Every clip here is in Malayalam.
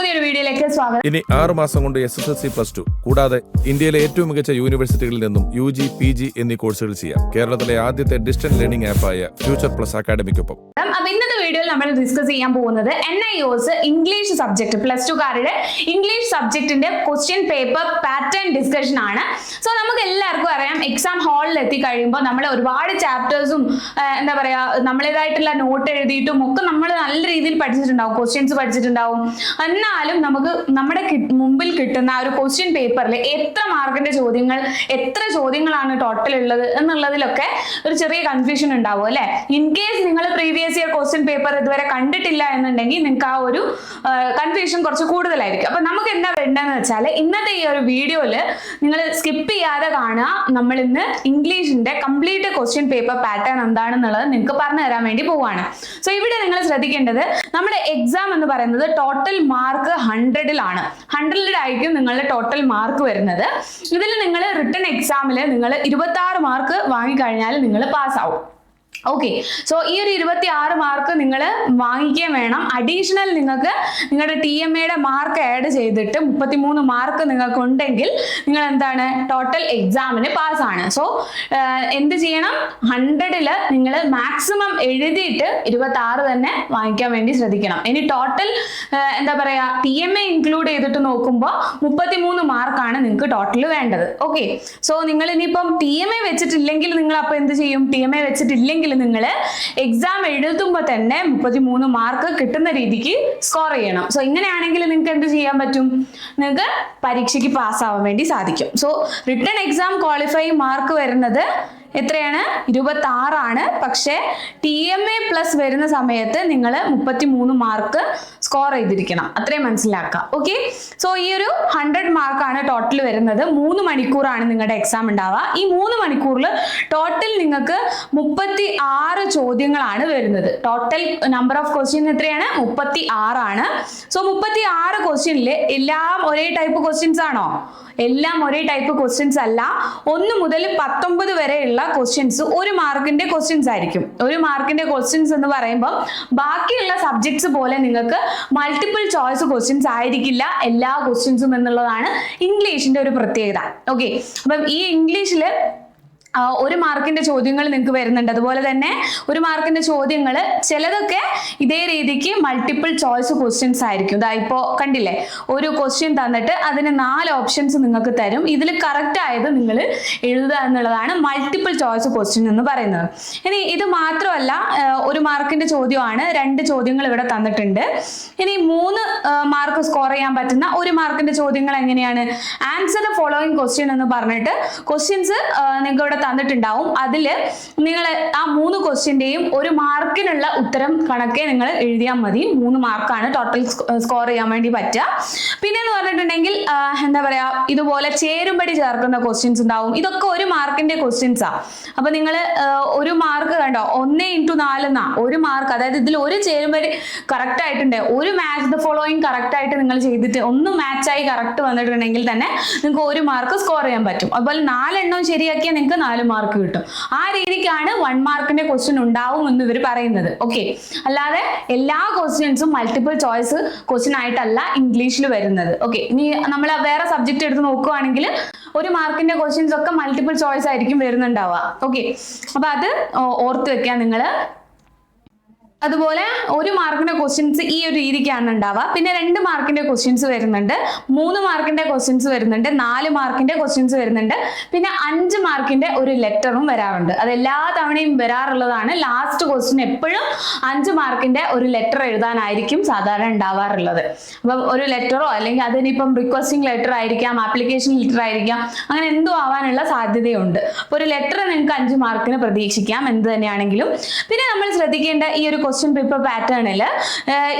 പുതിയൊരു വീഡിയോയിലേക്ക് സ്വാഗതം. ഇനി ആറ് മാസം കൊണ്ട് S S L C plus two കൂടാതെ ഇന്ത്യയിലെ ഏറ്റവും മികച്ച യൂണിവേഴ്സിറ്റികളിൽ നിന്നും യു ജി പി ജി എന്നീ കോഴ്സുകൾ ചെയ്യാം. കേരളത്തിലെ ആദ്യത്തെ ഡിസ്റ്റന്റ് ലേണിംഗ് ആപ്പായ ഫ്യൂച്ചർ പ്ലസ് അക്കാഡമിക്കൊപ്പം അപ്പൊ വീഡിയോയിൽ നമ്മൾ ഡിസ്കസ് ചെയ്യാൻ പോകുന്നത് N I O S English subject plus two കാരുടെ ഇംഗ്ലീഷ് സബ്ജക്റ്റിന്റെ ക്വസ്റ്റ്യൻ പേപ്പർ പാറ്റേൺ ഡിസ്കഷൻ ആണ്. സോ നമുക്ക് എല്ലാവർക്കും അറിയാം എക്സാം ഹാളിൽ എത്തി കഴിയുമ്പോൾ നമ്മൾ ഒരുപാട് ചാപ്റ്റേഴ്സും എന്താ പറയാ നമ്മളേതായിട്ടുള്ള നോട്ട് എഴുതിയിട്ടും ഒക്കെ നമ്മൾ നല്ല രീതിയിൽ പഠിച്ചിട്ടുണ്ടാവും ക്വസ്റ്റ്യൻസ് പഠിച്ചിട്ടുണ്ടാവും. എന്നാലും നമുക്ക് നമ്മുടെ മുമ്പിൽ കിട്ടുന്ന ആ ഒരു ക്വസ്റ്റ്യൻ പേപ്പറിൽ എത്ര മാർക്കിന്റെ ചോദ്യങ്ങൾ എത്ര ചോദ്യങ്ങളാണ് ടോട്ടൽ ഉള്ളത് എന്നുള്ളതിലൊക്കെ ഒരു ചെറിയ കൺഫ്യൂഷൻ ഉണ്ടാവും അല്ലെ? ഇൻ കേസ് നിങ്ങൾ പ്രീവിയസ് ഇയർ ക്വസ്റ്റ്യൻ പേപ്പർ ഇതുവരെ കണ്ടിട്ടില്ല എന്നുണ്ടെങ്കിൽ നിങ്ങൾക്ക് ആ ഒരു കൺഫ്യൂഷൻ കുറച്ച് കൂടുതലായിരിക്കും. അപ്പൊ നമുക്ക് എന്താ വേണ്ടതെന്ന് വെച്ചാൽ ഇന്നത്തെ ഈ ഒരു വീഡിയോയിൽ നിങ്ങൾ സ്കിപ്പ് ചെയ്യാതെ കാണുക. നമ്മൾ ഇന്ന് ഇംഗ്ലീഷിന്റെ കംപ്ലീറ്റ് ക്വസ്റ്റ്യൻ പേപ്പർ പാറ്റേൺ എന്താണെന്നുള്ളത് നിങ്ങൾക്ക് പറഞ്ഞു തരാൻ വേണ്ടി പോവാണ്. സോ ഇവിടെ നിങ്ങൾ ശ്രദ്ധിക്കേണ്ടത് നമ്മുടെ എക്സാം എന്ന് പറയുന്നത് ടോട്ടൽ മാർക്ക് ഹൺഡ്രഡിലാണ് ഹൺഡ്രഡിലായിരിക്കും നിങ്ങളുടെ ടോട്ടൽ മാർക്ക് വരുന്നത്. ഇതിൽ നിങ്ങൾ റിട്ടേൺ എക്സാമിൽ നിങ്ങൾ ഇരുപത്തി മാർക്ക് വാങ്ങിക്കഴിഞ്ഞാൽ നിങ്ങൾ പാസ്സാവും ഓക്കെ സോ ഈ ഒരു ഇരുപത്തി ആറ് മാർക്ക് നിങ്ങൾ വാങ്ങിക്കുകയും വേണം. അഡീഷണൽ നിങ്ങൾക്ക് നിങ്ങളുടെ ടി എം എയുടെ മാർക്ക് ആഡ് ചെയ്തിട്ട് മുപ്പത്തിമൂന്ന് മാർക്ക് നിങ്ങൾക്ക് ഉണ്ടെങ്കിൽ നിങ്ങൾ എന്താണ് ടോട്ടൽ എക്സാമിന് പാസ്സാണ് സോ എന്ത് ചെയ്യണം? ഹൺഡ്രഡിൽ നിങ്ങൾ മാക്സിമം എഴുതിയിട്ട് ഇരുപത്തി ആറ് തന്നെ വാങ്ങിക്കാൻ വേണ്ടി ശ്രദ്ധിക്കണം. ഇനി ടോട്ടൽ എന്താ പറയാ ടി എം എ ഇൻക്ലൂഡ് ചെയ്തിട്ട് നോക്കുമ്പോൾ മുപ്പത്തിമൂന്ന് മാർക്കാണ് നിങ്ങൾക്ക് ടോട്ടൽ വേണ്ടത്. ഓക്കെ സോ നിങ്ങൾ ഇനിയിപ്പം ടി എം എ വെച്ചിട്ടില്ലെങ്കിൽ നിങ്ങൾ അപ്പോൾ എന്ത് ചെയ്യും? ടി എം എ വെച്ചിട്ടില്ലെങ്കിൽ നിങ്ങൾ എക്സാം എഴുതുമ്പോൾ തന്നെ മുപ്പത്തി മൂന്ന് മാർക്ക് കിട്ടുന്ന രീതിക്ക് സ്കോർ ചെയ്യണം. സോ ഇങ്ങനെയാണെങ്കിൽ നിങ്ങൾക്ക് എന്ത് ചെയ്യാൻ പറ്റും? നിങ്ങൾക്ക് പരീക്ഷയ്ക്ക് പാസ്സാവാൻ വേണ്ടി സാധിക്കും. So return exam qualify mark വരുന്നത് എത്രയാണ്? ഇരുപത്തി ആറാണ് പക്ഷേ ടി എം എ പ്ലസ് വരുന്ന സമയത്ത് നിങ്ങൾ മുപ്പത്തി മൂന്ന് മാർക്ക് സ്കോർ ചെയ്തിരിക്കണം. അത്രയും മനസ്സിലാക്കുക ഓക്കെ സോ ഈ ഒരു ഹൺഡ്രഡ് മാർക്കാണ് ടോട്ടൽ വരുന്നത്. മൂന്ന് മണിക്കൂറാണ് നിങ്ങളുടെ എക്സാം ഉണ്ടാവുക. ഈ മൂന്ന് മണിക്കൂറിൽ ടോട്ടൽ നിങ്ങൾക്ക് മുപ്പത്തി ആറ് ചോദ്യങ്ങളാണ് വരുന്നത്. ടോട്ടൽ നമ്പർ ഓഫ് ക്വസ്റ്റ്യൻ എത്രയാണ്? മുപ്പത്തി ആറാണ് സോ മുപ്പത്തി ആറ് ക്വസ്റ്റ്യനിൽ എല്ലാം ഒരേ ടൈപ്പ് ക്വസ്റ്റ്യൻസ് ആണോ? എല്ലാം ഒരേ ടൈപ്പ് ക്വസ്റ്റ്യൻസ് അല്ല. ഒന്ന് മുതൽ പത്തൊമ്പത് വരെയുള്ള ക്വസ്റ്റ്യൻസ് ഒരു മാർക്കിന്റെ ക്വസ്റ്റ്യൻസ് ആയിരിക്കും. ഒരു മാർക്കിന്റെ ക്വസ്റ്റ്യൻസ് എന്ന് പറയുമ്പോൾ ബാക്കിയുള്ള സബ്ജക്ട്സ് പോലെ നിങ്ങൾക്ക് മൾട്ടിപ്പിൾ ചോയ്സ് ക്വസ്റ്റ്യൻസ് ആയിരിക്കില്ല എല്ലാ ക്വസ്റ്റ്യൻസും എന്നുള്ളതാണ് ഇംഗ്ലീഷിന്റെ ഒരു പ്രത്യേകത. ഓക്കെ അപ്പം ഈ ഇംഗ്ലീഷിൽ ഒരു മാർക്കിന്റെ ചോദ്യങ്ങൾ നിങ്ങൾക്ക് വരുന്നുണ്ട്. അതുപോലെ തന്നെ ഒരു മാർക്കിന്റെ ചോദ്യങ്ങൾ ചിലതൊക്കെ ഇതേ രീതിക്ക് മൾട്ടിപ്പിൾ ചോയ്സ് ക്വസ്റ്റ്യൻസ് ആയിരിക്കും. ഇതാ ഇപ്പോ കണ്ടില്ലേ? ഒരു ക്വസ്റ്റ്യൻ തന്നിട്ട് അതിന് നാല് ഓപ്ഷൻസ് നിങ്ങൾക്ക് തരും. ഇതിൽ കറക്റ്റ് ആയത് നിങ്ങൾ എഴുതുക എന്നുള്ളതാണ് മൾട്ടിപ്പിൾ ചോയ്സ് ക്വസ്റ്റ്യൻ എന്ന് പറയുന്നത്. ഇനി ഇത് മാത്രമല്ല ഒരു മാർക്കിന്റെ ചോദ്യമാണ്. രണ്ട് ചോദ്യങ്ങൾ ഇവിടെ തന്നിട്ടുണ്ട്. ഇനി മൂന്ന് മാർക്ക് സ്കോർ ചെയ്യാൻ പറ്റുന്ന ഒരു മാർക്കിന്റെ ചോദ്യങ്ങൾ എങ്ങനെയാണ്? ആൻസർ ദ ഫോളോയിങ് ക്വസ്റ്റ്യൻ എന്ന് പറഞ്ഞിട്ട് ക്വസ്റ്റ്യൻസ് നിങ്ങൾക്ക് ഇവിടെ തന്നിട്ടുണ്ടാവും. അതിൽ നിങ്ങൾ ആ മൂന്ന് ക്വസ്റ്റ്യന്റെയും ഒരു മാർക്കിനുള്ള ഉത്തരം കണക്കെ നിങ്ങൾ എഴുതിയാൽ മതി. മൂന്ന് മാർക്കാണ് ടോട്ടൽ സ്കോർ ചെയ്യാൻ വേണ്ടി പറ്റുക. പിന്നെ എന്ന് പറഞ്ഞിട്ടുണ്ടെങ്കിൽ എന്താ പറയാ ഇതുപോലെ ചേരുംപടി ചേർക്കുന്ന ക്വസ്റ്റ്യൻസ് ഉണ്ടാവും. ഇതൊക്കെ ഒരു മാർക്കിന്റെ ക്വസ്റ്റ്യൻസാ അപ്പൊ നിങ്ങൾ ഒരു മാർക്ക് കണ്ടോ? ഒന്ന് ഇന്റു നാലെന്നാ ഒരു മാർക്ക് അതായത് ഇതിൽ ഒരു ചേരുംപടി കറക്റ്റ് ആയിട്ടുണ്ട്. ഒരു മാച്ച് ദ ഫോളോയിങ് കറക്റ്റ് ആയിട്ട് നിങ്ങൾ ചെയ്തിട്ട് ഒന്ന് മാച്ചായി കറക്റ്റ് വന്നിട്ടുണ്ടെങ്കിൽ തന്നെ നിങ്ങൾക്ക് ഒരു മാർക്ക് സ്കോർ ചെയ്യാൻ പറ്റും. അതുപോലെ നാലെണ്ണം ശരിയാക്കിയാൽ നിങ്ങൾക്ക് നാല് മാർക്ക് കിട്ടും. ആ രീതിക്കാണ് വൺ മാർക്കിന്റെ ക്വസ്റ്റ്യൻ ഉണ്ടാവും എന്ന് ഇവർ പറയുന്നത്. ഓക്കെ അല്ലാതെ എല്ലാ ക്വസ്റ്റ്യൻസും മൾട്ടിപ്പിൾ ചോയ്സ് ക്വസ്റ്റ്യൻ ആയിട്ടല്ല ഇംഗ്ലീഷിൽ വരുന്നത്. ഓക്കെ ഇനി നമ്മൾ വേറെ സബ്ജക്ട് എടുത്ത് നോക്കുവാണെങ്കിൽ ഒരു മാർക്കിന്റെ ക്വസ്റ്റ്യൻസ് ഒക്കെ മൾട്ടിപ്പിൾ ചോയ്സ് ആയിരിക്കും വരുന്നുണ്ടാവുക. ഓക്കെ അപ്പൊ അത് ഓർത്ത് വെക്കാൻ നിങ്ങൾ അതുപോലെ ഒരു മാർക്കിന്റെ ക്വസ്റ്റ്യൻസ് ഈ ഒരു രീതിക്കാണ് ഉണ്ടാവുക. പിന്നെ രണ്ട് മാർക്കിന്റെ ക്വസ്റ്റ്യൻസ് വരുന്നുണ്ട്. മൂന്ന് മാർക്കിന്റെ ക്വസ്റ്റ്യൻസ് വരുന്നുണ്ട്. നാല് മാർക്കിന്റെ ക്വസ്റ്റ്യൻസ് വരുന്നുണ്ട്. പിന്നെ അഞ്ച് മാർക്കിന്റെ ഒരു ലെറ്ററും വരാറുണ്ട്. അത് എല്ലാ തവണയും വരാറുള്ളതാണ്. ലാസ്റ്റ് ക്വസ്റ്റ്യൻ എപ്പോഴും അഞ്ച് മാർക്കിന്റെ ഒരു ലെറ്റർ എഴുതാനായിരിക്കും സാധാരണ ഉണ്ടാവാറുള്ളത്. അപ്പം ഒരു ലെറ്ററോ അല്ലെങ്കിൽ അതിനിപ്പം റിക്വസ്റ്റിംഗ് ലെറ്റർ ആയിരിക്കാം ആപ്ലിക്കേഷൻ ലെറ്റർ ആയിരിക്കാം അങ്ങനെ എന്തോ ആവാനുള്ള സാധ്യതയുണ്ട്. അപ്പോൾ ഒരു ലെറ്റർ നിങ്ങൾക്ക് അഞ്ച് മാർക്കിന് പ്രതീക്ഷിക്കാം എന്ത് തന്നെയാണെങ്കിലും. പിന്നെ നമ്മൾ ശ്രദ്ധിക്കേണ്ട ഈ ഒരു ക്വസ്റ്റ്യൻ പേപ്പർ പാറ്റേണിൽ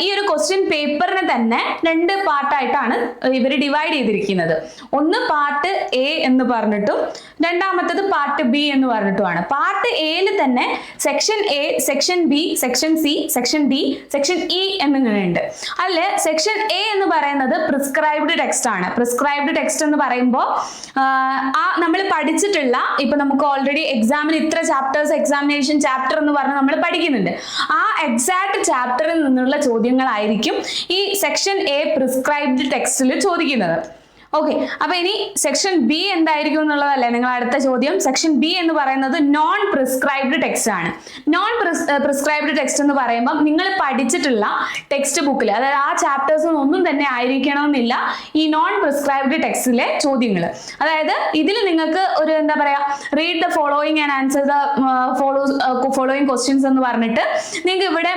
ഈ ഒരു ക്വസ്റ്റ്യൻ പേപ്പറിനെ തന്നെ രണ്ട് പാർട്ടായിട്ടാണ് ഇവർ ഡിവൈഡ് ചെയ്തിരിക്കുന്നത്. ഒന്ന് പാർട്ട് എ എന്ന് പറഞ്ഞിട്ടും രണ്ടാമത്തത് പാർട്ട് ബി എന്ന് പറഞ്ഞിട്ടുമാണ്. പാർട്ട് എയിൽ തന്നെ section A section B section C section D section E എന്നിങ്ങനെയുണ്ട്. അല്ല? സെക്ഷൻ എ എന്ന് പറയുന്നത് പ്രിസ്ക്രൈബ്ഡ് ടെക്സ്റ്റ് ആണ്. പ്രിസ്ക്രൈബ്ഡ് ടെക്സ്റ്റ് എന്ന് പറയുമ്പോൾ ആ നമ്മൾ പഠിച്ചിട്ടുള്ള ഇപ്പൊ നമുക്ക് ഓൾറെഡി എക്സാമിന് ഇത്ര ചാപ്റ്റേഴ്സ് എക്സാമിനേഷൻ ചാപ്റ്റർ എന്ന് പറഞ്ഞ് നമ്മൾ പഠിക്കുന്നുണ്ട്. ആ എക്സാക്ട് ചാപ്റ്ററിൽ നിന്നുള്ള ചോദ്യങ്ങളായിരിക്കും ഈ സെക്ഷൻ എ പ്രിസ്ക്രൈബ്ഡ് ടെക്സ്റ്റിൽ ചോദിക്കുന്നത്. ഓക്കെ അപ്പൊ ഇനി സെക്ഷൻ ബി എന്തായിരിക്കും എന്നുള്ളതല്ലേ നിങ്ങൾ അടുത്ത ചോദ്യം. സെക്ഷൻ ബി എന്ന് പറയുന്നത് നോൺ പ്രിസ്ക്രൈബ്ഡ് ടെക്സ്റ്റ് ആണ് നോൺ പ്രിസ്ക്രൈബ്ഡ് ടെക്സ്റ്റ് എന്ന് പറയുമ്പോൾ നിങ്ങൾ പഠിച്ചിട്ടുള്ള ടെക്സ്റ്റ് ബുക്കിൽ അതായത് ആ ചാപ്റ്റേഴ്സ് ഒന്നും തന്നെ ആയിരിക്കണമെന്നില്ല ഈ നോൺ പ്രിസ്ക്രൈബ്ഡ് ടെക്സ്റ്റിലെ ചോദ്യങ്ങൾ അതായത് ഇതിൽ നിങ്ങൾക്ക് ഒരു എന്താ പറയാ read the following and answer the follow following questions എന്ന് പറഞ്ഞിട്ട് നിങ്ങൾക്ക് ഇവിടെ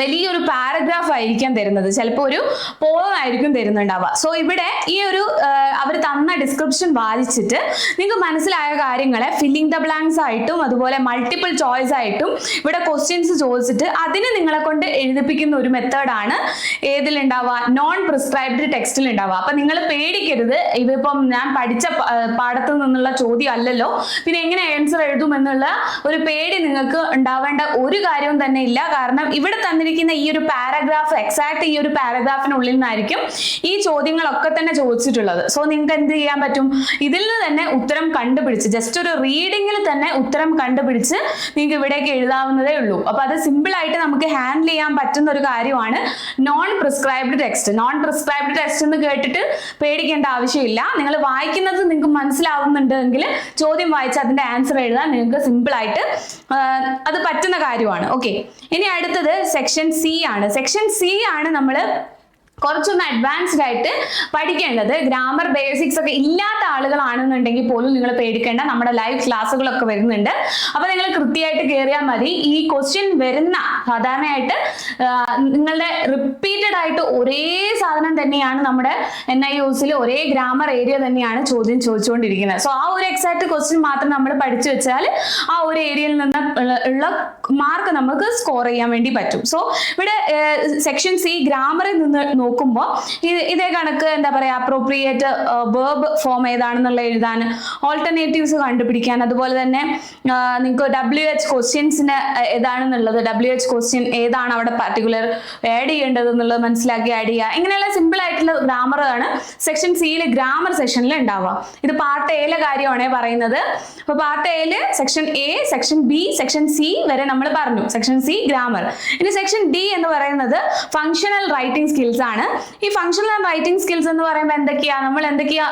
വലിയൊരു പാരഗ്രാഫ് ആയിരിക്കാം തരുന്നത്. ചിലപ്പോൾ ഒരു പോളം ആയിരിക്കും തരുന്നുണ്ടാവുക. സോ ഇവിടെ ഈ ഒരു അവർ തന്ന ഡിസ്ക്രിപ്ഷൻ വായിച്ചിട്ട് നിങ്ങൾക്ക് മനസ്സിലായ കാര്യങ്ങളെ ഫില്ലിംഗ് ദ ബ്ലാങ്ക്സ് ആയിട്ടും അതുപോലെ മൾട്ടിപ്പിൾ ചോയ്സ് ആയിട്ടും ഇവിടെ ക്വസ്റ്റ്യൻസ് ചോദിച്ചിട്ട് അതിന് നിങ്ങളെ കൊണ്ട് എഴുതിപ്പിക്കുന്ന ഒരു മെത്തേഡാണ് ഏതിലുണ്ടാവുക? നോൺ പ്രിസ്ക്രൈബ്ഡ് ടെക്സ്റ്റിൽ ഉണ്ടാവുക അപ്പം നിങ്ങൾ പേടിക്കരുത്. ഇതിപ്പം ഞാൻ പഠിച്ച പാഠത്തു നിന്നുള്ള ചോദ്യം അല്ലല്ലോ. പിന്നെ എങ്ങനെ ആൻസർ എഴുതുമെന്നുള്ള ഒരു പേടി നിങ്ങൾക്ക് ഉണ്ടാവേണ്ട ഒരു കാര്യവും തന്നെ ഇല്ല. കാരണം ഇവിടെ തന്നിരിക്കുന്ന ഈ ഒരു പാരഗ്രാഫ് എക്സാക്ട് ഈ ഒരു പാരഗ്രാഫിനുള്ളിൽ നിന്നായിരിക്കും ഈ ചോദ്യങ്ങളൊക്കെ തന്നെ ചോദിച്ചിട്ടുള്ളത്. സോ നിങ്ങൾക്ക് എന്ത് ചെയ്യാൻ പറ്റും? ഇതിൽ നിന്ന് തന്നെ ഉത്തരം കണ്ടുപിടിച്ച് ജസ്റ്റ് ഒരു റീഡിങ്ങിൽ തന്നെ ഉത്തരം കണ്ടുപിടിച്ച് നിങ്ങൾക്ക് ഇവിടേക്ക് എഴുതാവുന്നതേ ഉള്ളൂ. അപ്പൊ അത് സിമ്പിൾ ആയിട്ട് നമുക്ക് ഹാൻഡിൽ ചെയ്യാൻ പറ്റുന്ന ഒരു കാര്യമാണ് non prescribed text non prescribed text എന്ന് കേട്ടിട്ട് പേടിക്കേണ്ട ആവശ്യമില്ല. നിങ്ങൾ വായിക്കുന്നത് നിങ്ങൾക്ക് മനസ്സിലാവുന്നുണ്ടെങ്കിൽ ചോദ്യം വായിച്ച് അതിന്റെ ആൻസർ എഴുതാൻ നിങ്ങൾക്ക് സിമ്പിൾ ആയിട്ട് അത് പറ്റുന്ന കാര്യമാണ്. ഓക്കെ ഇനി അടുത്തത് സെക്ഷൻ സി ആണ്. സെക്ഷൻ സി ആണ് നമ്മൾ കുറച്ചൊന്ന് അഡ്വാൻസ്ഡ് ആയിട്ട് പഠിക്കേണ്ടത് ഗ്രാമർ ബേസിക്സ് ഒക്കെ ഇല്ലാത്ത ആളുകളാണെന്നുണ്ടെങ്കിൽ പോലും നിങ്ങൾ പേടിക്കേണ്ട. നമ്മുടെ ലൈവ് ക്ലാസ്സുകളൊക്കെ വരുന്നുണ്ട്. അപ്പൊ നിങ്ങൾ കൃത്യമായിട്ട് കയറിയാൽ മതി. ഈ ക്വസ്റ്റ്യൻ വരുന്ന സാധാരണയായിട്ട് നിങ്ങളുടെ റിപ്പീറ്റഡ് ആയിട്ട് ഒരേ സാധനം തന്നെയാണ് നമ്മുടെ എൻ ഐ ഒസിൽ ഒരേ ഗ്രാമർ ഏരിയ തന്നെയാണ് ചോദ്യം ചോദിച്ചുകൊണ്ടിരിക്കുന്നത്. സോ ആ ഒരു എക്സാക്ട് ക്വസ്റ്റ്യൻ മാത്രം നമ്മൾ പഠിച്ചു വെച്ചാൽ ആ ഒരു ഏരിയയിൽ നിന്ന് ഉള്ള മാർക്ക് നമുക്ക് സ്കോർ ചെയ്യാൻ വേണ്ടി പറ്റും. സോ ഇവിടെ സെക്ഷൻ സി ഗ്രാമറിൽ നിന്ന് നോക്കുമ്പോൾ ഇതേ കണക്ക് എന്താ പറയുക അപ്രോപ്രിയേറ്റ് വേർബ് ഫോം ഏതാണെന്നുള്ള എഴുതാൻ ഓൾട്ടർനേറ്റീവ്സ് കണ്ടുപിടിക്കാൻ. അതുപോലെ തന്നെ നിങ്ങൾക്ക് ഡബ്ല്യു എച്ച് ക്വസ്റ്റ്യൻസിന് ഏതാണെന്നുള്ളത് ഡബ്ല്യു എച്ച് ക്വസ്റ്റ്യൻ ഏതാണ് അവിടെ പർട്ടിക്കുലർ ആഡ് ചെയ്യേണ്ടത് എന്നുള്ളത് മനസ്സിലാക്കി ആഡ് ചെയ്യുക. ഇങ്ങനെയുള്ള സിമ്പിൾ ആയിട്ടുള്ള ഗ്രാമറാണ് സെക്ഷൻ സിയിൽ ഗ്രാമർ സെഷനിൽ ഉണ്ടാവുക. ഇത് പാർട്ട് എയിലെ കാര്യമാണ് പറയുന്നത്. അപ്പൊ പാർട്ട് എയിൽ section A section B section C വരെ നമ്മൾ പറഞ്ഞു. സെക്ഷൻ സി ഗ്രാമർ ഇനി സെക്ഷൻ ഡി എന്ന് പറയുന്നത് ഫങ്ഷണൽ റൈറ്റിംഗ് സ്കിൽസ് ആണ്. ഈ ഫങ്ഷണൽ റൈറ്റിംഗ് സ്കിൽസ് എന്ന് പറയുമ്പോൾ എന്തൊക്കെയാ? നമ്മൾ എന്തൊക്കെയാ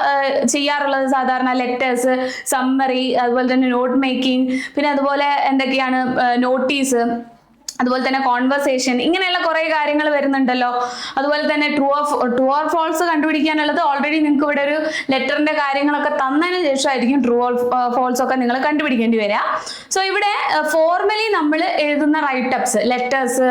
ചെയ്യാറുള്ളത്? സാധാരണ ലെറ്റേഴ്സ് സമ്മറി അതുപോലെ തന്നെ നോട്ട് മേക്കിംഗ് പിന്നെ അതുപോലെ എന്തൊക്കെയാണ് നോട്ടീസ് അതുപോലെ തന്നെ കോൺവെർസേഷൻ ഇങ്ങനെയുള്ള കുറെ കാര്യങ്ങൾ വരുന്നുണ്ടല്ലോ. അതുപോലെ തന്നെ true of true or false കണ്ടുപിടിക്കാനുള്ളത് already നിങ്ങൾക്ക് ഇവിടെ ഒരു ലെറ്ററിന്റെ കാര്യങ്ങളൊക്കെ തന്നതിന് ശേഷമായിരിക്കും ട്രൂ ഓർ ഫോൾസ് ഒക്കെ നിങ്ങൾ കണ്ടുപിടിക്കേണ്ടി വരിക. സോ ഇവിടെ ഫോർമലി നമ്മൾ എഴുതുന്ന റൈറ്റപ്സ് ലെറ്റേഴ്സ്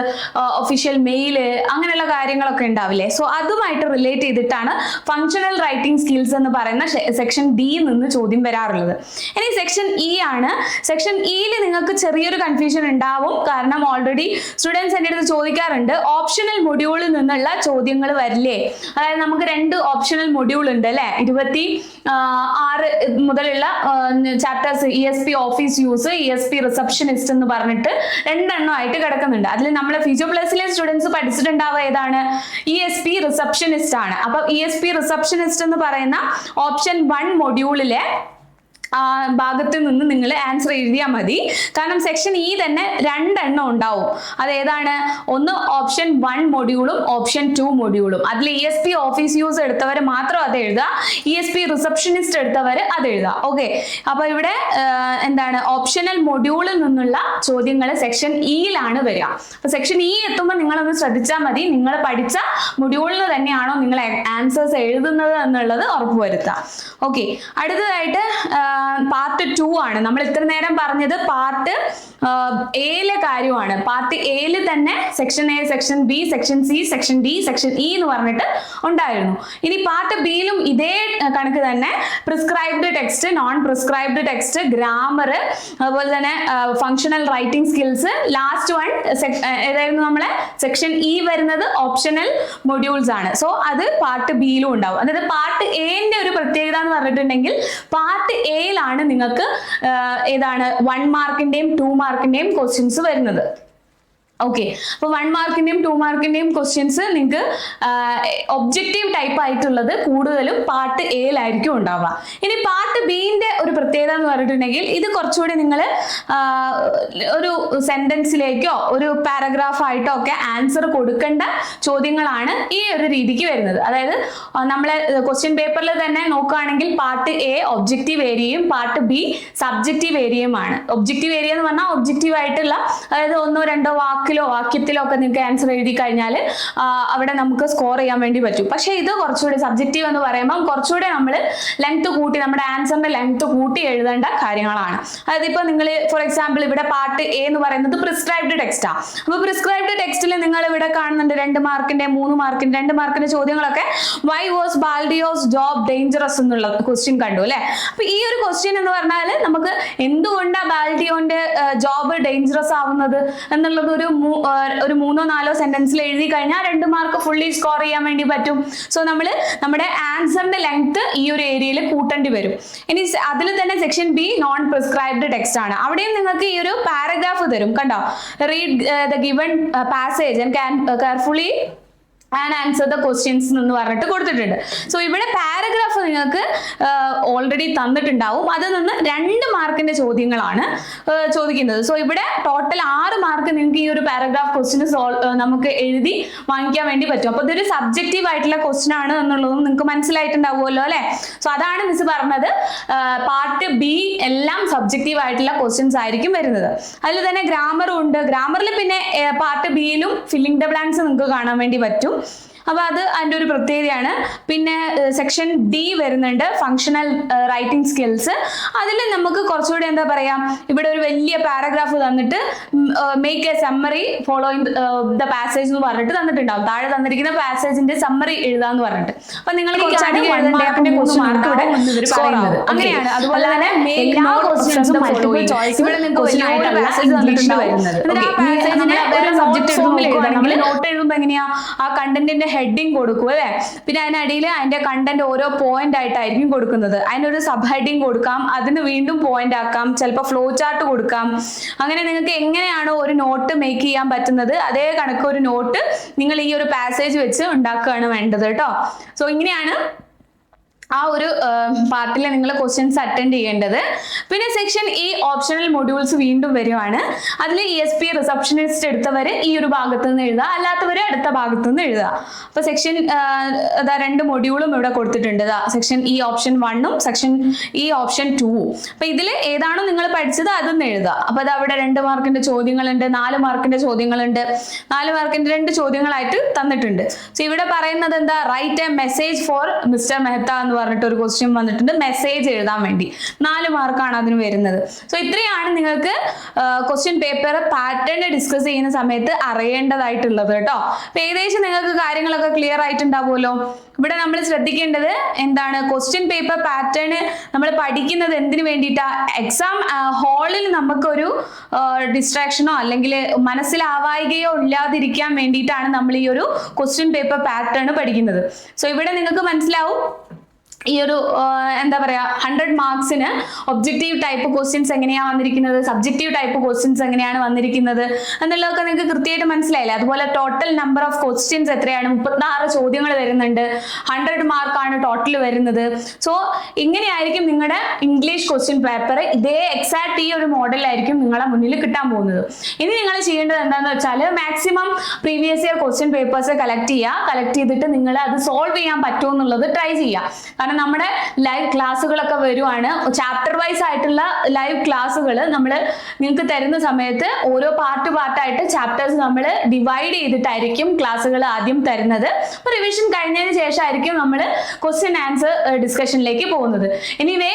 ഒഫീഷ്യൽ മെയിൽ അങ്ങനെയുള്ള കാര്യങ്ങളൊക്കെ ഉണ്ടാവില്ലേ? സോ അതുമായിട്ട് റിലേറ്റ് ചെയ്തിട്ടാണ് ഫങ്ഷണൽ റൈറ്റിംഗ് സ്കിൽസ് എന്ന് പറയുന്ന സെക്ഷൻ ഡി നിന്ന് ചോദ്യം വരാറുള്ളത്. ഇനി സെക്ഷൻ ഇ ആണ്. സെക്ഷൻ ഇയിൽ നിങ്ങൾക്ക് ചെറിയൊരു കൺഫ്യൂഷൻ ഉണ്ടാവും. കാരണം ഓൾറെഡി സ്റ്റുഡൻസ് എന്റെ അടുത്ത് ചോദിക്കാറുണ്ട് ഓപ്ഷണൽ മൊഡ്യൂളിൽ നിന്നുള്ള ചോദ്യങ്ങൾ വരില്ലേ? അതായത് നമുക്ക് രണ്ട് ഓപ്ഷണൽ മൊഡ്യൂൾ ഉണ്ട് അല്ലെ? ഇരുപത്തി ആറ് മുതലുള്ള chapters E S P office use E S P receptionist എന്ന് പറഞ്ഞിട്ട് രണ്ടെണ്ണം ആയിട്ട് കിടക്കുന്നുണ്ട്. അതിൽ നമ്മൾ ഫിജോ പ്ലസിലെ സ്റ്റുഡൻസ് പഠിച്ചിട്ടുണ്ടാവുക ഏതാണ്? ഇ എസ് പി റിസപ്ഷനിസ്റ്റ് ആണ്. അപ്പൊ ഇ എസ് പി റിസപ്ഷനിസ്റ്റ് എന്ന് പറയുന്ന ഓപ്ഷൻ വൺ മൊഡ്യൂളിലെ ഭാഗത്ത് നിന്ന് നിങ്ങൾ ആൻസർ എഴുതിയാൽ മതി. കാരണം സെക്ഷൻ ഇ തന്നെ രണ്ടെണ്ണം ഉണ്ടാവും. അതേതാണ് ഒന്ന് ഓപ്ഷൻ വൺ മൊഡ്യൂളും ഓപ്ഷൻ ടു മൊഡ്യൂളും അതിൽ E S P office use എടുത്തവർ മാത്രം അത് എഴുതുക. ഇ എസ് പി റിസപ്ഷനിസ്റ്റ് എടുത്തവർ അത് എഴുതുക. ഓക്കെ അപ്പൊ ഇവിടെ എന്താണ്? ഓപ്ഷണൽ മൊഡ്യൂളിൽ നിന്നുള്ള ചോദ്യങ്ങൾ സെക്ഷൻ ഇയിലാണ് വരിക. അപ്പൊ സെക്ഷൻ ഇ എത്തുമ്പോൾ നിങ്ങളൊന്ന് ശ്രദ്ധിച്ചാൽ മതി. നിങ്ങൾ പഠിച്ച മൊഡ്യൂളിൽ തന്നെയാണോ നിങ്ങൾ ആൻസേഴ്സ് എഴുതുന്നത് എന്നുള്ളത് ഉറപ്പുവരുത്താം. ഓക്കെ അടുത്തതായിട്ട് പാർട്ട് ടു ആണ്. നമ്മൾ ഇത്ര നേരം പറഞ്ഞത് പാർട്ട് എയിലെ കാര്യമാണ്. പാർട്ട് എയിൽ തന്നെ section A section B section C section D section E എന്ന് പറഞ്ഞിട്ട് ഉണ്ടായിരുന്നു. ഇനി പാർട്ട് ബിയിലും ഇതേ കണക്ക് തന്നെ prescribed text non prescribed text grammar അതുപോലെ തന്നെ functional writing skills last one ഏതായിരുന്നു നമ്മളെ? സെക്ഷൻ ഇ വരുന്നത് ഓപ്ഷണൽ മൊഡ്യൂൾസ് ആണ്. സോ അത് പാർട്ട് ബിയിലും ഉണ്ടാവും. അതായത് പാർട്ട് എന്റെ ഒരു പ്രത്യേകത എന്ന് പറഞ്ഞിട്ടുണ്ടെങ്കിൽ പാർട്ട് എയിലാണ് നിങ്ങൾക്ക് ഏതാണ് വൺ മാർക്കിന്റെയും ടു മാർക്കിന്റെയും ക്വസ്റ്റ്യൻസ് വരുന്നത്. ഓക്കെ അപ്പോൾ വൺ മാർക്കിന്റെയും ടു മാർക്കിന്റെയും ക്വസ്റ്റ്യൻസ് നിങ്ങൾക്ക് ഒബ്ജക്റ്റീവ് ടൈപ്പ് ആയിട്ടുള്ളത് കൂടുതലും പാർട്ട് എയിലായിരിക്കും ഉണ്ടാവുക. ഇനി പാർട്ട് ബിന്റെ ഒരു പ്രത്യേകത എന്ന് പറഞ്ഞിട്ടുണ്ടെങ്കിൽ ഇത് കുറച്ചുകൂടി നിങ്ങൾ ഒരു സെന്റൻസിലേക്കോ ഒരു പാരഗ്രാഫായിട്ടോ ഒക്കെ ആൻസർ കൊടുക്കേണ്ട ചോദ്യങ്ങളാണ് ഈ ഒരു രീതിക്ക് വരുന്നത്. അതായത് നമ്മളെ ക്വസ്റ്റ്യൻ പേപ്പറിൽ തന്നെ നോക്കുകയാണെങ്കിൽ പാർട്ട് എ ഒബ്ജക്റ്റീവ് ഏരിയയും പാർട്ട് ബി സബ്ജക്റ്റീവ് ഏരിയയുമാണ് ഒബ്ജക്റ്റീവ് ഏരിയ എന്ന് പറഞ്ഞാൽ ഒബ്ജക്റ്റീവ് ആയിട്ടുള്ള അതായത് ഒന്നോ രണ്ടോ വാക്കിലോ വാക്യത്തിലോ ഒക്കെ നിങ്ങൾക്ക് ആൻസർ എഴുതി കഴിഞ്ഞാൽ അവിടെ നമുക്ക് സ്കോർ ചെയ്യാൻ വേണ്ടി പറ്റും. പക്ഷേ ഇത് കുറച്ചുകൂടി സബ്ജക്റ്റീവ് എന്ന് പറയുമ്പോൾ കുറച്ചുകൂടി നമ്മൾ ലെങ്ത് കൂട്ടി നമ്മുടെ ആൻസറിന്റെ ലെങ്ത് കൂട്ടി എഴുതേണ്ട കാര്യങ്ങളാണ്. അതായത് ഇപ്പോൾ നിങ്ങൾ ഫോർ എക്സാമ്പിൾ ഇവിടെ പാർട്ട് എ എന്ന് പറയുന്നത് പ്രിസ്ക്രൈബ്ഡ് ടെക്സ്റ്റാണ് അപ്പോൾ പ്രിസ്ക്രൈബ്ഡ് ടെക്സ്റ്റിൽ നിങ്ങൾ ഇവിടെ കാണുന്നുണ്ട് രണ്ട് മാർക്കിന്റെ മൂന്ന് മാർക്കിന്റെ രണ്ട് മാർക്കിന്റെ ചോദ്യങ്ങളൊക്കെ. Why was Baldeo's job dangerous എന്നുള്ള ക്വസ്റ്റ്യൻ കണ്ടു അല്ലെ? അപ്പൊ ഈ ഒരു ക്വസ്റ്റ്യൻ എന്ന് പറഞ്ഞാൽ നമുക്ക് എന്തുകൊണ്ടാണ് ബാൽഡിയോന്റെ ജോബ് ഡേഞ്ചറസ് ആവുന്നത് എന്നുള്ളത് ഒരു ഒരു മൂന്നോ നാലോ സെന്റൻസിൽ എഴുതി കഴിഞ്ഞാൽ രണ്ട് മാർക്ക് ഫുള്ളി സ്കോർ ചെയ്യാൻ വേണ്ടി പറ്റും. സോ നമ്മൾ നമ്മുടെ ആൻസറിന്റെ ലെങ്ത് ഈ ഒരു ഏരിയയിൽ കൂട്ടേണ്ടി വരും. ഇനി അതിൽ തന്നെ section B non prescribed text ആണ്. അവിടെയും നിങ്ങൾക്ക് ഈ ഒരു പാരഗ്രാഫ് തരും. കണ്ടോ? Read the given passage and carefully and answer the questions എന്ന് പറഞ്ഞിട്ട് കൊടുത്തിട്ടുണ്ട്. സോ ഇവിടെ പാരഗ്രാഫ് നിങ്ങൾക്ക് ഓൾറെഡി തന്നിട്ടുണ്ടാവും. അതിൽ നിന്ന് രണ്ട് മാർക്കിന്റെ ചോദ്യങ്ങളാണ് ചോദിക്കുന്നത്. സോ ഇവിടെ ടോട്ടൽ ആറ് മാർക്ക് നിങ്ങൾക്ക് ഈ ഒരു പാരഗ്രാഫ് ക്വസ്റ്റിന് നമുക്ക് എഴുതി വാങ്ങിക്കാൻ വേണ്ടി പറ്റും. അപ്പോൾ ഇതൊരു സബ്ജക്റ്റീവ് ആയിട്ടുള്ള ക്വസ്റ്റ്യൻ ആണ് എന്നുള്ളതും നിങ്ങൾക്ക് മനസ്സിലായിട്ടുണ്ടാവുമല്ലോ അല്ലെ? സോ അതാണ് മിസ് പറഞ്ഞത്. പാർട്ട് ബി എല്ലാം സബ്ജക്റ്റീവ് ആയിട്ടുള്ള ക്വസ്റ്റ്യൻസ് ആയിരിക്കും വരുന്നത്. അതിൽ തന്നെ ഗ്രാമറും ഉണ്ട്. ഗ്രാമറിൽ പിന്നെ പാർട്ട് ബിയിലും ഫില്ലിംഗ് ദ ബ്ലാങ്ക്സ് നിങ്ങൾക്ക് കാണാൻ വേണ്ടി പറ്റും. Deus. അപ്പോൾ അത് അതിന്റെ ഒരു പ്രത്യേകതയാണ് പിന്നെ സെക്ഷൻ ഡി വരുന്നുണ്ട് ഫങ്ഷണൽ റൈറ്റിംഗ് സ്കിൽസ് അതിൽ നമുക്ക് കുറച്ചുകൂടി എന്താ പറയുക ഇവിടെ ഒരു വലിയ പാരഗ്രാഫ് തന്നിട്ട് make a summary following the passage എന്ന് പറഞ്ഞിട്ട് തന്നിട്ടുണ്ടാവും താഴെ തന്നിരിക്കുന്ന പാസേജിന്റെ സമ്മറി എഴുതാന്ന് പറഞ്ഞിട്ട് അപ്പൊ നിങ്ങൾ. അങ്ങനെയാണ് അതുപോലെ തന്നെ ഇവിടെ നിങ്ങൾക്ക് question വലിയൊരു ആയിട്ടല്ല passage English ൽ തന്നിട്ടുണ്ടാവും. വരുന്നത്. എന്നിട്ട് ആ Okay. ഇനി passage നമ്മൾ നെ വേറെ ഒരു subject note എടുത്ത് form ൽ എഴുതാം. നമ്മൾ നോട്ട് എഴുതുമ്പോൾ എങ്ങനെയാ ആ കണ്ടന്റിന്റെ ഹെഡിങ് കൊടുക്കും അല്ലെ? പിന്നെ അതിനടിയിൽ അതിന്റെ കണ്ടന്റ് ഓരോ പോയിന്റ് ആയിട്ടായിരിക്കും കൊടുക്കുന്നത്. അതിനൊരു സബ് ഹെഡിങ് കൊടുക്കാം. അതിന് വീണ്ടും പോയിന്റ് ആക്കാം. ചിലപ്പോൾ ഫ്ലോ ചാർട്ട് കൊടുക്കാം. അങ്ങനെ നിങ്ങൾക്ക് എങ്ങനെയാണോ ഒരു നോട്ട് മേക്ക് ചെയ്യാൻ പറ്റുന്നത് അതേ കണക്ക് ഒരു നോട്ട് നിങ്ങൾ ഈ ഒരു പാസേജ് വെച്ച് ഉണ്ടാക്കുകയാണ് വേണ്ടത് കേട്ടോ. സോ ഇങ്ങനെയാണ് ആ ഒരു പാർട്ടിലെ നിങ്ങൾ ക്വസ്റ്റ്യൻസ് അറ്റൻഡ് ചെയ്യേണ്ടത്. പിന്നെ സെക്ഷൻ ഈ ഓപ്ഷണൽ മൊഡ്യൂൾസ് വീണ്ടും വരുവാണ്. അതിൽ ഇ എസ് പി റിസപ്ഷനിസ്റ്റ് എടുത്തവർ ഈ ഒരു ഭാഗത്ത് നിന്ന് എഴുതുക. അല്ലാത്തവർ അടുത്ത ഭാഗത്ത് നിന്ന് എഴുതുക. അപ്പൊ സെക്ഷൻ അതാ രണ്ട് മൊഡ്യൂളും ഇവിടെ കൊടുത്തിട്ടുണ്ട്. സെക്ഷൻ ഇ ഓപ്ഷൻ വണ്ണും സെക്ഷൻ ഇ ഓപ്ഷൻ ടൂവും അപ്പൊ ഇതിൽ ഏതാണോ നിങ്ങൾ പഠിച്ചത് അതൊന്ന് എഴുതുക. അപ്പൊ അത് അവിടെ രണ്ട് മാർക്കിന്റെ ചോദ്യങ്ങളുണ്ട് നാല് മാർക്കിന്റെ ചോദ്യങ്ങളുണ്ട്. നാല് മാർക്കിന്റെ രണ്ട് ചോദ്യങ്ങളായിട്ട് തന്നിട്ടുണ്ട്. സോ ഇവിടെ പറയുന്നത് എന്താ? Write a message for mister Mehta എന്ന് പറഞ്ഞിട്ട് ഒരു ക്വസ്റ്റ്യൻ വന്നിട്ടുണ്ട്. മെസ്സേജ് എഴുതാൻ വേണ്ടി. നാല് മാർക്കാണ് അതിന് വരുന്നത്. സോ ഇത്രയാണ് നിങ്ങൾക്ക് ക്വസ്റ്റ്യൻ പേപ്പർ പാറ്റേൺ ഡിസ്കസ് ചെയ്യുന്ന സമയത്ത് അറിയേണ്ടതായിട്ടുള്ളത് കേട്ടോ. അപ്പൊ ഏകദേശം നിങ്ങൾക്ക് കാര്യങ്ങളൊക്കെ ക്ലിയർ ആയിട്ടുണ്ടാവുമല്ലോ. ഇവിടെ നമ്മൾ ശ്രദ്ധിക്കേണ്ടത് എന്താണ്? ക്വസ്റ്റ്യൻ പേപ്പർ പാറ്റേൺ നമ്മൾ പഠിക്കുന്നത് എന്തിനു വേണ്ടിയിട്ടാ? എക്സാം ഹാളിൽ നമുക്കൊരു ഡിസ്ട്രാക്ഷനോ അല്ലെങ്കിൽ മനസ്സിലാവായികയോ ഇല്ലാതിരിക്കാൻ വേണ്ടിയിട്ടാണ് നമ്മൾ ഈ ഒരു ക്വസ്റ്റ്യൻ പേപ്പർ പാറ്റേൺ പഠിക്കുന്നത്. സോ ഇവിടെ നിങ്ങൾക്ക് മനസ്സിലാവും. ഈ ഒരു എന്താ പറയാ ഹൺഡ്രഡ് മാർക്സിന് ഒബ്ജക്റ്റീവ് ടൈപ്പ് ക്വസ്റ്റ്യൻസ് എങ്ങനെയാണ് വന്നിരിക്കുന്നത് സബ്ജക്റ്റീവ് ടൈപ്പ് ക്വസ്റ്റ്യൻസ് എങ്ങനെയാണ് വന്നിരിക്കുന്നത് എന്നുള്ളതൊക്കെ നിങ്ങൾക്ക് കൃത്യമായിട്ട് മനസ്സിലായില്ലേ? അതുപോലെ ടോട്ടൽ നമ്പർ ഓഫ് ക്വസ്റ്റ്യൻസ് എത്രയാണ്? മുപ്പത്തിനാറ് ചോദ്യങ്ങൾ വരുന്നുണ്ട്. ഹൺഡ്രഡ് മാർക്കാണ് ടോട്ടൽ വരുന്നത്. സോ ഇങ്ങനെയായിരിക്കും നിങ്ങളുടെ ഇംഗ്ലീഷ് ക്വസ്റ്റ്യൻ പേപ്പർ ഇതേ എക്സാക്ട് ഈ ഒരു മോഡലായിരിക്കും നിങ്ങളെ മുന്നിൽ കിട്ടാൻ പോകുന്നത്. ഇനി നിങ്ങൾ ചെയ്യേണ്ടത് എന്താണെന്ന് വെച്ചാൽ maximum previous year question papers collect ചെയ്യുക കളക്ട് ചെയ്തിട്ട് നിങ്ങൾ അത് സോൾവ് ചെയ്യാൻ പറ്റുമോ എന്നുള്ളത് ട്രൈ ചെയ്യുക കാരണം നമ്മുടെ ലൈവ് ക്ലാസ്സുകളൊക്കെ വരുവാണ്. ചാപ്റ്റർ വൈസ് ആയിട്ടുള്ള ലൈവ് ക്ലാസ്സുകൾ നമ്മൾ നിങ്ങൾക്ക് തരുന്ന സമയത്ത് ഓരോ പാർട്ട് പാർട്ടായിട്ട് ചാപ്റ്റേഴ്സ് നമ്മൾ ഡിവൈഡ് ചെയ്തിട്ടായിരിക്കും ക്ലാസ്സുകൾ ആദ്യം തരുന്നത്. അപ്പോൾ റിവിഷൻ കഴിഞ്ഞതിന് ശേഷമായിരിക്കും നമ്മൾ ക്വസ്റ്റ്യൻ ആൻസർ ഡിസ്കഷനിലേക്ക് പോകുന്നത്. എനിവേ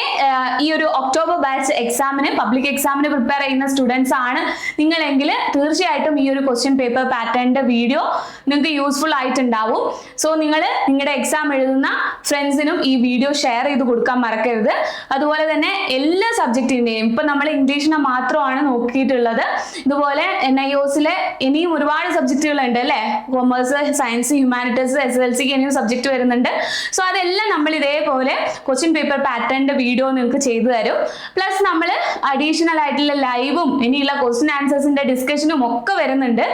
ഈ ഒരു ഒക്ടോബർ ബാച്ച് എക്സാമിന് പബ്ലിക് എക്സാമിന് പ്രിപ്പയർ ചെയ്യുന്ന സ്റ്റുഡൻസ് ആണ് നിങ്ങളെങ്കിൽ തീർച്ചയായിട്ടും ഈ ഒരു ക്വസ്റ്റ്യൻ പേപ്പർ പാറ്റേണിന്റെ വീഡിയോ നിങ്ങൾക്ക് യൂസ്ഫുൾ ആയിട്ടുണ്ടാവും. സോ നിങ്ങൾ നിങ്ങളുടെ എക്സാം എഴുതുന്ന ഫ്രണ്ട്സിനും ഈ വീഡിയോ ഷെയർ ചെയ്ത് കൊടുക്കാൻ മറക്കരുത്. അതുപോലെ തന്നെ എല്ലാ സബ്ജക്റ്റിന്റെയും ഇപ്പം നമ്മൾ ഇംഗ്ലീഷിനെ മാത്രമാണ് നോക്കിയിട്ടുള്ളത്. ഇതുപോലെ എൻ ഐ ഒസിലെ ഇനിയും ഒരുപാട് സബ്ജക്റ്റുകൾ ഉണ്ട് അല്ലേ? Commerce science humanities S L സിക്ക് ഇനിയും സബ്ജക്റ്റ് വരുന്നുണ്ട്. സോ അതെല്ലാം നമ്മൾ ഇതേപോലെ ക്വസ്റ്റ്യൻ പേപ്പർ പാറ്റേണിന്റെ വീഡിയോ നിങ്ങൾക്ക് ചെയ്തു തരും. പ്ലസ് നമ്മൾ അഡീഷണൽ ആയിട്ടുള്ള ലൈവും ഇനിയുള്ള ക്വസ്റ്റ്യൻ ആൻസേഴ്സിന്റെ ഡിസ്കഷനും ഒക്കെ വരുന്നുണ്ട്.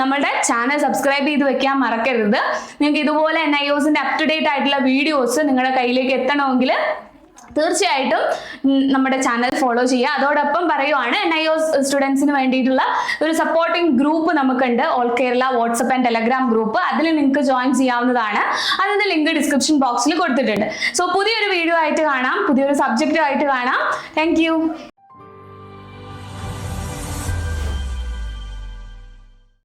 നമ്മുടെ ചാനൽ സബ്സ്ക്രൈബ് ചെയ്ത് വെക്കാൻ മറക്കരുത്. നിങ്ങൾക്ക് ഇതുപോലെ എൻ ഐ ഒസിന്റെ അപ് ആയിട്ടുള്ള വീഡിയോസ് നിങ്ങളുടെ കയ്യിലേക്ക് എത്തണമെങ്കിൽ തീർച്ചയായിട്ടും നമ്മുടെ ചാനൽ ഫോളോ ചെയ്യുക. അതോടൊപ്പം പറയുവാണ് എൻ ഐ ഒ സ്റ്റുഡൻസിന് വേണ്ടിയിട്ടുള്ള ഒരു സപ്പോർട്ടിംഗ് ഗ്രൂപ്പ് നമുക്കുണ്ട്. All Kerala WhatsApp and Telegram group അതിൽ നിങ്ങൾക്ക് ജോയിൻ ചെയ്യാവുന്നതാണ്. അതിന്റെ ലിങ്ക് ഡിസ്ക്രിപ്ഷൻ ബോക്സിൽ കൊടുത്തിട്ടുണ്ട്. സോ പുതിയൊരു വീഡിയോ ആയിട്ട് കാണാം. പുതിയൊരു സബ്ജക്റ്റുമായിട്ട് കാണാം. താങ്ക്